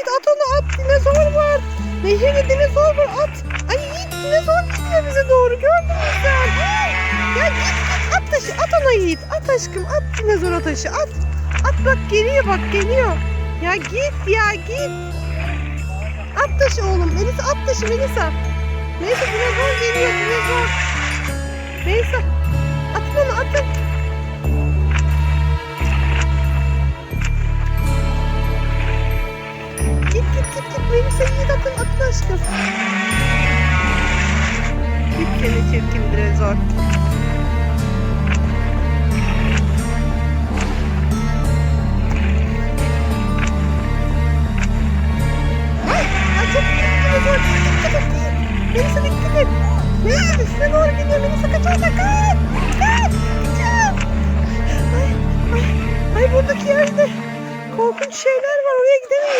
Yiğit at onu at. Dinozor var. Nehirde dinozor var at. Ay Yiğit dinozor gidiyor bize doğru gördün mü sen? Ya git git at taşı at ona Yiğit. At aşkım at dinozora taşı at. At bak geliyor bak geliyor. Ya git ya git. At taşı oğlum. Melisa at taşı Melisa. Neyse dinozor geliyor dinozor. Neyse. Git git git git Melisa Yiğit atın aşkım. Git seni çirkin dinozor. Melisa dikkat et. Melisa üstüne doğru geliyor. Melisa kaçarsa kaç. Kaç. Kaç. Ay, ay, ay buradaki yerde korkunç şeyler var. Oraya gidemeyiz.